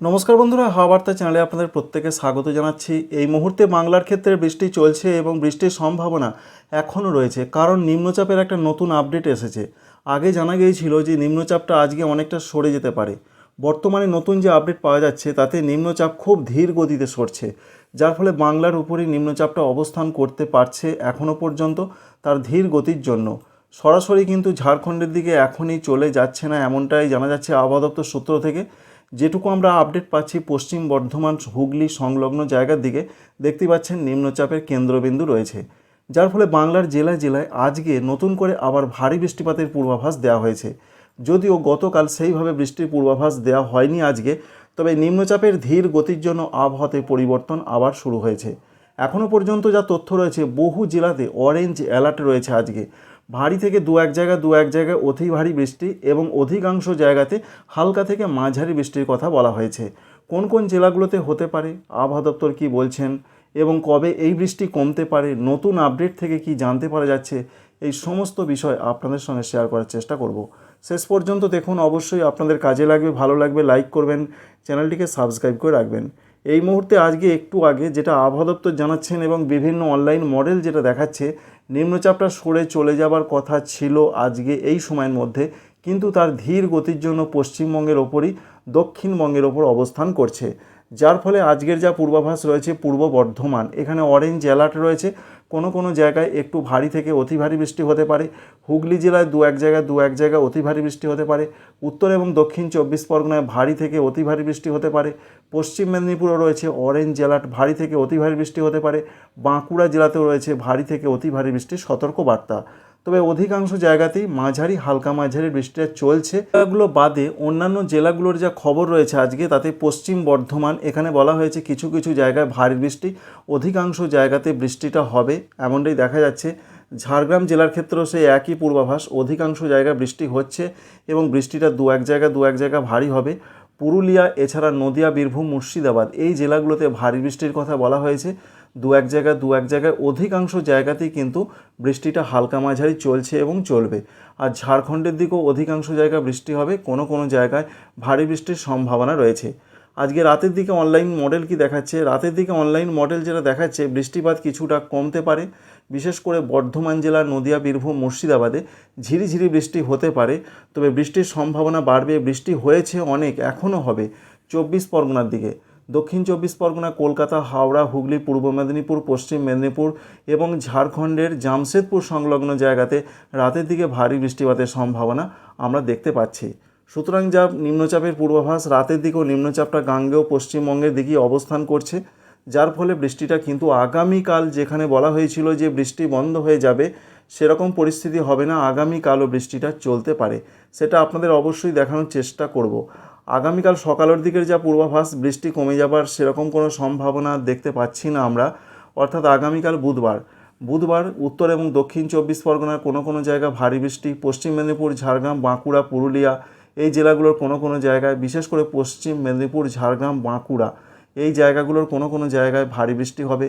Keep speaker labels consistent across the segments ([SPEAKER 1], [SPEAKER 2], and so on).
[SPEAKER 1] নমস্কার বন্ধুরা হাওয়া বার্তা চ্যানেলে আপনাদের প্রত্যেকে স্বাগত জানাচ্ছি। এই মুহূর্তে বাংলার ক্ষেত্রে বৃষ্টি চলছে এবং বৃষ্টির সম্ভাবনা এখনও রয়েছে, কারণ নিম্নচাপের একটা নতুন আপডেট এসেছে। আগে জানা গিয়েছিল যে নিম্নচাপটা আজকে অনেকটা সরে যেতে পারে। বর্তমানে নতুন যে আপডেট পাওয়া যাচ্ছে, তাতে নিম্নচাপ খুব ধীর গতিতে সরছে, যার ফলে বাংলার উপরই নিম্নচাপটা অবস্থান করতে পারছে এখনও পর্যন্ত তার ধীর গতির জন্য। সরাসরি কিন্তু ঝাড়খণ্ডের দিকে এখনই চলে যাচ্ছে না, এমনটাই জানা যাচ্ছে আবহাওয়া দপ্তর সূত্র থেকে। যেটুকু আমরা আপডেট পাচ্ছি, পশ্চিম বর্ধমান, হুগলি সংলগ্ন জায়গার দিকে, দেখতে পাচ্ছেন নিম্নচাপের কেন্দ্রবিন্দু রয়েছে। যার ফলে বাংলার জেলায় জেলায় আজকে নতুন করে আবার ভারী বৃষ্টিপাতের পূর্বাভাস দেওয়া হয়েছে। যদিও গতকাল সেইভাবে বৃষ্টির পূর্বাভাস দেওয়া হয়নি আজকে, তবে নিম্নচাপের ধীর গতির জন্য আবহাওয়াতে পরিবর্তন আবার শুরু হয়েছে। এখনও পর্যন্ত যা তথ্য রয়েছে, বহু জেলাতে অরেঞ্জ অ্যালার্ট রয়েছে আজকে। ভারী থেকে দু এক জায়গা দু এক জায়গায় অতি ভারী বৃষ্টি এবং অধিকাংশ জায়গাতে হালকা থেকে মাঝারি বৃষ্টির কথা বলা হয়েছে। কোন কোন জেলাগুলোতে হতে পারে? আবহাওয়া দপ্তর কী বলছেন? এবং কবে এই বৃষ্টি কমতে পারে? নতুন আপডেট থেকে কি জানতে পারা যাচ্ছে? এই সমস্ত বিষয় আপনাদের সঙ্গে শেয়ার করার চেষ্টা করব। শেষ পর্যন্ত দেখুন, অবশ্যই আপনাদের কাজে লাগবে, ভালো লাগবে, লাইক করবেন, চ্যানেলটিকে সাবস্ক্রাইব করে রাখবেন। এই মুহূর্তে আজকে একটু আগে যেটা আবহাওয়া দপ্তর জানাচ্ছেন এবং বিভিন্ন অনলাইন মডেল যেটা দেখাচ্ছে নিম্নচাপটা সরে চলে যাবার কথা ছিল আজকে এই সময়ের মধ্যে, কিন্তু তার ধীর গতির জন্য পশ্চিমবঙ্গের ওপরই দক্ষিণবঙ্গের ওপর অবস্থান করছে। যার ফলে আজকের যা পূর্বাভাস রয়েছে, পূর্ব বর্ধমান, এখানে অরেঞ্জ অ্যালার্ট রয়েছে। কোনো কোনো জায়গায় একটু ভারী থেকে অতি ভারী বৃষ্টি হতে পারে। হুগলি জেলায় দু এক জায়গায় দু এক জায়গায় অতি ভারী বৃষ্টি হতে পারে। উত্তর এবং দক্ষিণ চব্বিশ পরগনায় ভারী থেকে অতি ভারী বৃষ্টি হতে পারে। পশ্চিম মেদিনীপুরও রয়েছে অরেঞ্জ অ্যালার্ট ভারী থেকে অতি ভারী বৃষ্টি হতে পারে। বাঁকুড়া জেলাতেও রয়েছে ভারী থেকে অতি ভারী বৃষ্টির সতর্ক বার্তা তবে অধিকাংশ জায়গাতেই মাঝারি, হালকা মাঝারি বৃষ্টিটা চলছে। জেলাগুলো বাদে অন্যান্য জেলাগুলোর যা খবর রয়েছে আজকে, তাতে পশ্চিম বর্ধমান, এখানে বলা হয়েছে কিছু কিছু জায়গায় ভারী বৃষ্টি, অধিকাংশ জায়গাতে বৃষ্টিটা হবে, এমনটাই দেখা যাচ্ছে। ঝাড়গ্রাম জেলার ক্ষেত্রেও সেই একই পূর্বাভাস, অধিকাংশ জায়গায় বৃষ্টি হচ্ছে এবং বৃষ্টিটা দু এক জায়গায় দু এক জায়গায় ভারী হবে। পুরুলিয়া, এছাড়া নদিয়া, বীরভূম, মুর্শিদাবাদ, এই জেলাগুলোতে ভারী বৃষ্টির কথা বলা হয়েছে। দু এক জায়গায়, দু এক জায়গায় অধিকাংশ জায়গাতেই কিন্তু বৃষ্টিটা হালকা মাঝারি চলছে এবং চলবে। আর ঝাড়খণ্ডের দিকেও অধিকাংশ জায়গায় বৃষ্টি হবে, কোনো কোনো জায়গায় ভারী বৃষ্টির সম্ভাবনা রয়েছে। আজকে রাতের দিকে অনলাইন মডেল কি দেখাচ্ছে? রাতের দিকে অনলাইন মডেল যেটা দেখাচ্ছে, বৃষ্টিপাত কিছুটা কমতে পারে। বিশেষ করে বর্ধমান জেলার নদিয়া, বীরভূম, মুর্শিদাবাদে ঝিরিঝিরি বৃষ্টি হতে পারে। তবে বৃষ্টির সম্ভাবনা বাড়বে, বৃষ্টি হয়েছে অনেক, এখনও হবে। চব্বিশ পরগনার দিকে। দক্ষিণ চব্বিশ পরগনা, কলকাতা, হাওড়া, হুগলি, পূর্ব মেদিনীপুর, পশ্চিম মেদিনীপুর এবং ঝাড়খণ্ডের জামশেদপুর সংলগ্ন জায়গাতে রাতের দিকে ভারী বৃষ্টিপাতের সম্ভাবনা আমরা দেখতে পাচ্ছি। সুতরাং যা নিম্নচাপের পূর্বাভাস, রাতের দিকেও নিম্নচাপটা গাঙ্গেয় পশ্চিমবঙ্গের দিকেই অবস্থান করছে। যার ফলে বৃষ্টিটা কিন্তু আগামীকাল যেখানে বলা হয়েছিল যে বৃষ্টি বন্ধ হয়ে যাবে, সেরকম পরিস্থিতি হবে না। আগামীকালও বৃষ্টিটা চলতে পারে। সেটা আপনাদের অবশ্যই দেখানোর চেষ্টা করব। আগামীকাল সকালের দিকের যা পূর্বাভাস, বৃষ্টি কমে যাবার সেরকম কোনো সম্ভাবনা দেখতে পাচ্ছি না আমরা। অর্থাৎ আগামীকাল বুধবার। বুধবার উত্তর এবং দক্ষিণ চব্বিশ পরগনার কোনো কোনো জায়গায় ভারী বৃষ্টি, পশ্চিম মেদিনীপুর, ঝাড়গ্রাম, বাঁকুড়া, পুরুলিয়া এই জেলাগুলোর কোনো কোনো জায়গায়, বিশেষ করে পশ্চিম মেদিনীপুর, ঝাড়গ্রাম, বাঁকুড়া এই জায়গাগুলোর কোনো কোনো জায়গায় ভারী বৃষ্টি হবে।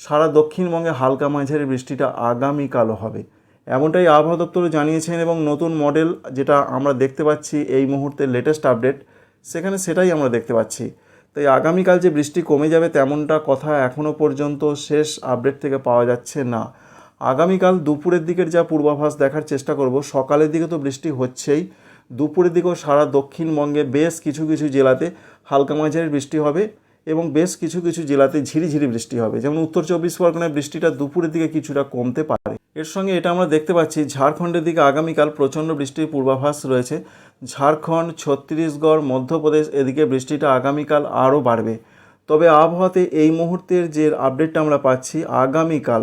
[SPEAKER 1] সারা দক্ষিণবঙ্গে হালকা মাঝারি বৃষ্টিটা আগামীকালও হবে। এমনটাই আবহাওয়া দপ্তর জানিয়েছেন এবং নতুন মডেল যেটা আমরা দেখতে পাচ্ছি এই মুহূর্তে লেটেস্ট আপডেট সেখানে সেটাই আমরা দেখতে পাচ্ছি। তাই আগামীকাল যে বৃষ্টি কমে যাবে তেমনটা কথা এখনও পর্যন্ত শেষ আপডেট থেকে পাওয়া যাচ্ছে না। আগামীকাল দুপুরের দিকের যা পূর্বাভাস দেখার চেষ্টা করব, সকালের দিকে তো বৃষ্টি হচ্ছেই। দুপুরের দিকেও সারা দক্ষিণবঙ্গে বেশ কিছু কিছু জেলাতে হালকা মাঝারি বৃষ্টি হবে এবং বেশ কিছু কিছু জেলাতে ঝিরিঝিরি বৃষ্টি হবে। যেমন উত্তর চব্বিশ পরগনায় বৃষ্টিটা দুপুরের দিকে কিছুটা কমতে পারে। এর সঙ্গে এটা আমরা দেখতে পাচ্ছি, ঝাড়খণ্ডের দিকে আগামীকাল প্রচণ্ড বৃষ্টির পূর্বাভাস রয়েছে। ঝাড়খণ্ড, ছত্তিশগড়, মধ্যপ্রদেশ, এদিকে বৃষ্টিটা আগামীকাল আরও বাড়বে। তবে আবহাওয়াতে এই মুহূর্তের যে আপডেটটা আমরা পাচ্ছি, আগামীকাল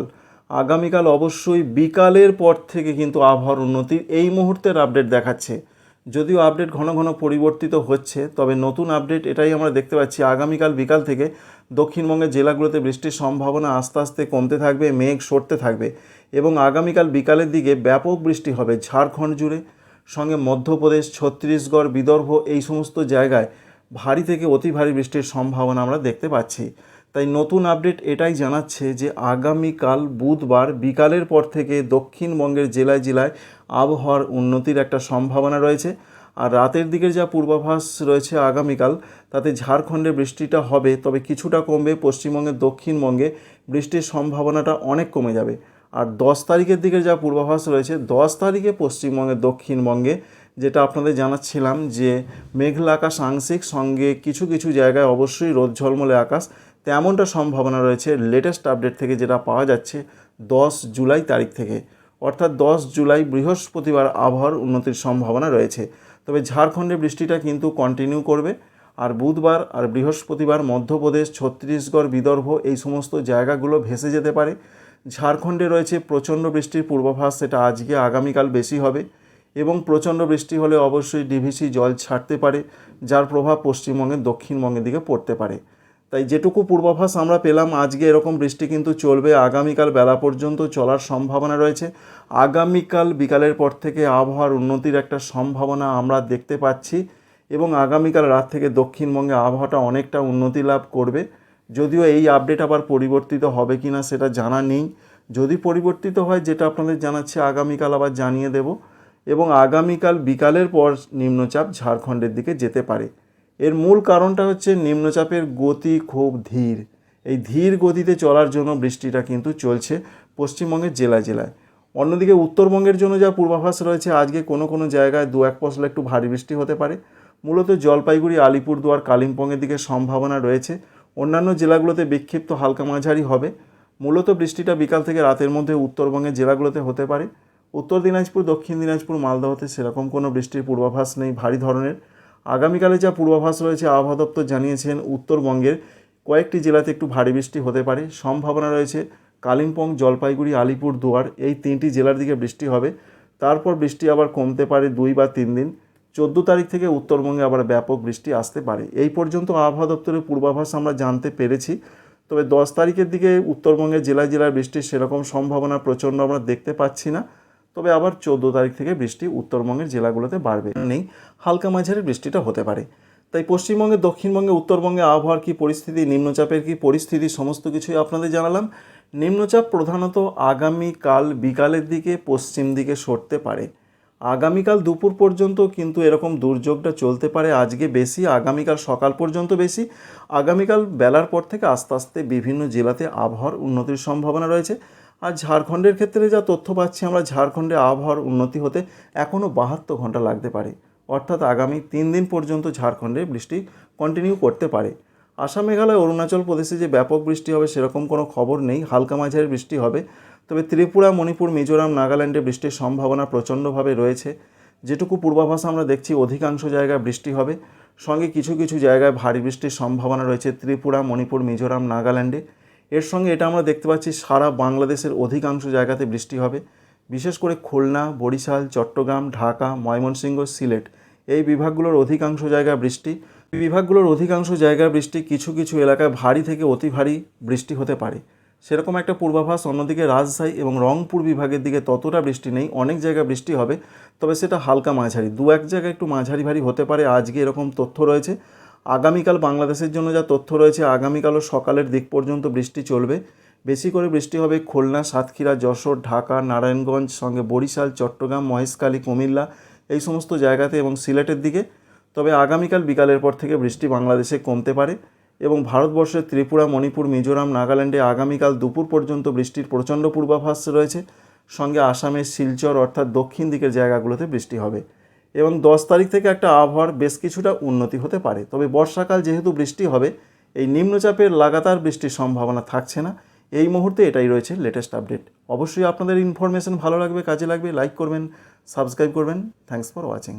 [SPEAKER 1] আগামীকাল অবশ্যই বিকালের পর থেকে কিন্তু আবহাওয়ার উন্নতির এই মুহূর্তের আপডেট দেখাচ্ছে। যদিও আপডেট ঘন ঘন পরিবর্তিত হচ্ছে, তবে নতুন আপডেট এটাই আমরা দেখতে পাচ্ছি, আগামীকাল বিকাল থেকে দক্ষিণবঙ্গের জেলাগুলোতে বৃষ্টির সম্ভাবনা আস্তে আস্তে কমতে থাকবে, মেঘ সরতে থাকবে এবং আগামীকাল বিকালের দিকে ব্যাপক বৃষ্টি হবে ঝাড়খণ্ড জুড়ে। সঙ্গে মধ্যপ্রদেশ, ছত্তিশগড়, বিদর্ভ এই সমস্ত জায়গায় ভারী থেকে অতি ভারী বৃষ্টির সম্ভাবনা আমরা দেখতে পাচ্ছি। তাই নতুন আপডেট এটাই জানাচ্ছে যে আগামীকাল বুধবার বিকালের পর থেকে দক্ষিণবঙ্গের জেলায় জেলায় আবহাওয়ার উন্নতির একটা সম্ভাবনা রয়েছে। আর রাতের দিকের যা পূর্বাভাস রয়েছে আগামীকাল, তাতে ঝাড়খণ্ডে বৃষ্টিটা হবে, তবে কিছুটা কমবে। পশ্চিমবঙ্গের দক্ষিণবঙ্গে বৃষ্টির সম্ভাবনাটা অনেক কমে যাবে। আর দশ তারিখের দিকে যা পূর্বাভাস রয়েছে, দশ তারিখে পশ্চিমবঙ্গের দক্ষিণবঙ্গে যেটা আপনাদের জানাচ্ছিলাম যে মেঘলা আকাশ আংশিক, সঙ্গে কিছু কিছু জায়গায় অবশ্যই রোদ ঝলমলে আকাশ, তেমনটা সম্ভাবনা রয়েছে লেটেস্ট আপডেট থেকে যেটা পাওয়া যাচ্ছে দশ জুলাই তারিখ থেকে। অর্থাৎ দশ জুলাই বৃহস্পতিবার আবহাওয়ার উন্নতির সম্ভাবনা রয়েছে। তবে ঝাড়খণ্ডে বৃষ্টিটা কিন্তু কন্টিনিউ করবে। আর বুধবার আর বৃহস্পতিবার মধ্যপ্রদেশ, ছত্তিশগড়, বিদর্ভ এই সমস্ত জায়গাগুলো ভেসে যেতে পারে। ঝাড়খণ্ডে রয়েছে প্রচণ্ড বৃষ্টির পূর্বাভাস, সেটা আজকে আগামীকাল বেশি হবে এবং প্রচণ্ড বৃষ্টি হলে অবশ্যই ডিভিসি জল ছাড়তে পারে, যার প্রভাব পশ্চিমবঙ্গের দক্ষিণবঙ্গের দিকে পড়তে পারে। তাই যেটুকু পূর্বাভাস আমরা পেলাম, আজকে এরকম বৃষ্টি কিন্তু চলবে। আগামীকাল বেলা পর্যন্ত চলার সম্ভাবনা রয়েছে। আগামীকাল বিকালের পর থেকে আবহাওয়ার উন্নতির একটা সম্ভাবনা আমরা দেখতে পাচ্ছি এবং আগামীকাল রাত থেকে দক্ষিণবঙ্গে আবহাওয়াটা অনেকটা উন্নতি লাভ করবে। যদিও এই আপডেট আবার পরিবর্তিত হবে কি না সেটা জানা নেই। যদি পরিবর্তিত হয়, যেটা আপনাদের জানাচ্ছি, আগামীকাল আবার জানিয়ে দেব। এবং আগামীকাল বিকালের পর নিম্নচাপ ঝাড়খণ্ডের দিকে যেতে পারে। এর মূল কারণটা হচ্ছে নিম্নচাপের গতি খুব ধীর। এই ধীর গতিতে চলার জন্য বৃষ্টিটা কিন্তু চলছে পশ্চিমবঙ্গের জেলায় জেলায়। অন্যদিকে উত্তরবঙ্গের জন্য যা পূর্বাভাস রয়েছে, আজকে কোনো কোনো জায়গায় দু এক পশলা একটু ভারী বৃষ্টি হতে পারে। মূলত জলপাইগুড়ি, আলিপুরদুয়ার, কালিম্পংয়ের দিকে সম্ভাবনা রয়েছে। অন্যান্য জেলাগুলোতে বিক্ষিপ্ত হালকা মাঝারি হবে। মূলত বৃষ্টিটা বিকাল থেকে রাতের মধ্যে উত্তরবঙ্গের জেলাগুলোতে হতে পারে। উত্তর দিনাজপুর, দক্ষিণ দিনাজপুর, মালদহতে সেরকম কোনো বৃষ্টির পূর্বাভাস নেই ভারী ধরনের। আগামীকালে যা পূর্বাভাস রয়েছে, আবহাওয়া দপ্তর জানিয়েছেন, উত্তরবঙ্গের কয়েকটি জেলাতে একটু ভারী বৃষ্টি হতে পারে। সম্ভাবনা রয়েছে, কালিম্পং, জলপাইগুড়ি, আলিপুর, দুয়ার এই তিনটি জেলার দিকে বৃষ্টি হবে। তারপর বৃষ্টি আবার কমতে পারে দুই বা তিন দিন। চোদ্দ তারিখ থেকে উত্তরবঙ্গে আবার ব্যাপক বৃষ্টি আসতে পারে। এই পর্যন্ত আবহাওয়া দপ্তরের পূর্বাভাস আমরা জানতে পেরেছি। তবে দশ তারিখের দিকে উত্তরবঙ্গের জেলায় জেলায় বৃষ্টির সেরকম সম্ভাবনা প্রচণ্ড আমরা দেখতে পাচ্ছি না। তবে আবার চোদ্দ তারিখ থেকে বৃষ্টি উত্তরবঙ্গের জেলাগুলোতে বাড়বে। নেই, হালকা মাঝারি বৃষ্টিটা হতে পারে। তাই পশ্চিমবঙ্গে, দক্ষিণবঙ্গে, উত্তরবঙ্গে আবহাওয়ার কী পরিস্থিতি, নিম্নচাপের কী পরিস্থিতি, সমস্ত কিছুই আপনাদের জানালাম। নিম্নচাপ প্রধানত আগামীকাল বিকালের দিকে, পশ্চিম দিকে সরতে পারে। আগামীকাল দুপুর পর্যন্ত কিন্তু এরকম দুর্যোগটা চলতে পারে, আজকে বেশি, আগামীকাল সকাল পর্যন্ত বেশি। আগামীকাল বেলার পর থেকে আস্তে আস্তে বিভিন্ন জেলাতে আবহাওয়ার উন্নতির সম্ভাবনা রয়েছে। আর ঝাড়খণ্ডের ক্ষেত্রে যা তথ্য পাচ্ছি আমরা, ঝাড়খণ্ডে আবহাওয়ার উন্নতি হতে এখনও বাহাত্তর ঘণ্টা লাগতে পারে। অর্থাৎ আগামী তিন দিন পর্যন্ত ঝাড়খণ্ডে বৃষ্টি কন্টিনিউ করতে পারে। আসাম, মেঘালয়, অরুণাচল প্রদেশে যে ব্যাপক বৃষ্টি হবে সেরকম কোনো খবর নেই। হালকা মাঝারি বৃষ্টি হবে। তবে ত্রিপুরা, মণিপুর, মিজোরাম, নাগাল্যান্ডে বৃষ্টির সম্ভাবনা প্রচণ্ডভাবে রয়েছে। যেটুকু পূর্বাভাস আমরা দেখছি, অধিকাংশ জায়গায় বৃষ্টি হবে। সঙ্গে কিছু কিছু জায়গায় ভারী বৃষ্টির সম্ভাবনা রয়েছে। ত্রিপুরা, মণিপুর, মিজোরাম, নাগাল্যান্ডে। এর সঙ্গে এটা আমরা দেখতে পাচ্ছি সারা বাংলাদেশের অধিকাংশ জায়গাতে বৃষ্টি হবে। বিশেষ করে খুলনা, বরিশাল, চট্টগ্রাম, ঢাকা, ময়মনসিংহ, সিলেট এই বিভাগগুলোর অধিকাংশ জায়গায় বৃষ্টি। বিভাগগুলোর অধিকাংশ জায়গায় বৃষ্টি কিছু কিছু এলাকায় ভারী থেকে অতি ভারী বৃষ্টি হতে পারে। সেরকম একটা পূর্বাভাস অন্যদিকে রাজশাহী এবং রংপুর বিভাগের দিকে ততটা বৃষ্টি নেই, অনেক জায়গায় বৃষ্টি হবে, তবে সেটা হালকা মাঝারি। দু এক জায়গায় একটু মাঝারি ভারী হতে পারে, আজকে এরকম তথ্য রয়েছে। আগামীকাল বাংলাদেশের জন্য যা তথ্য রয়েছে আগামীকালও সকালের দিক পর্যন্ত বৃষ্টি চলবে। বেশি করে বৃষ্টি হবে খুলনা, সাতক্ষীরা, যশোর, ঢাকা, নারায়ণগঞ্জ, সঙ্গে বরিশাল, চট্টগ্রাম, মহেশখালী, কুমিল্লা এই সমস্ত জায়গাতে এবং সিলেটের দিকে। তবে আগামীকাল বিকালের পর থেকে বৃষ্টি বাংলাদেশে কমতে পারে এবং ভারতবর্ষের ত্রিপুরা, মণিপুর, মিজোরাম, নাগাল্যান্ডে আগামীকাল দুপুর পর্যন্ত বৃষ্টির প্রচণ্ড পূর্বাভাস রয়েছে। সঙ্গে আসামের শিলচর অর্থাৎ দক্ষিণ দিকের জায়গাগুলোতে বৃষ্টি হবে। এবং দশ তারিখ থেকে একটা আবহাওয়ার বেশ কিছুটা উন্নতি হতে পারে। তবে বর্ষাকাল যেহেতু বৃষ্টি হবে, এই নিম্নচাপের লাগাতার বৃষ্টির সম্ভাবনা থাকছে না। এই মুহূর্তে এটাই রয়েছে লেটেস্ট আপডেট অবশ্যই আপনাদের ইনফরমেশন ভালো লাগবে, কাজে লাগবে লাইক করবেন সাবস্ক্রাইব করবেন। Thanks for watching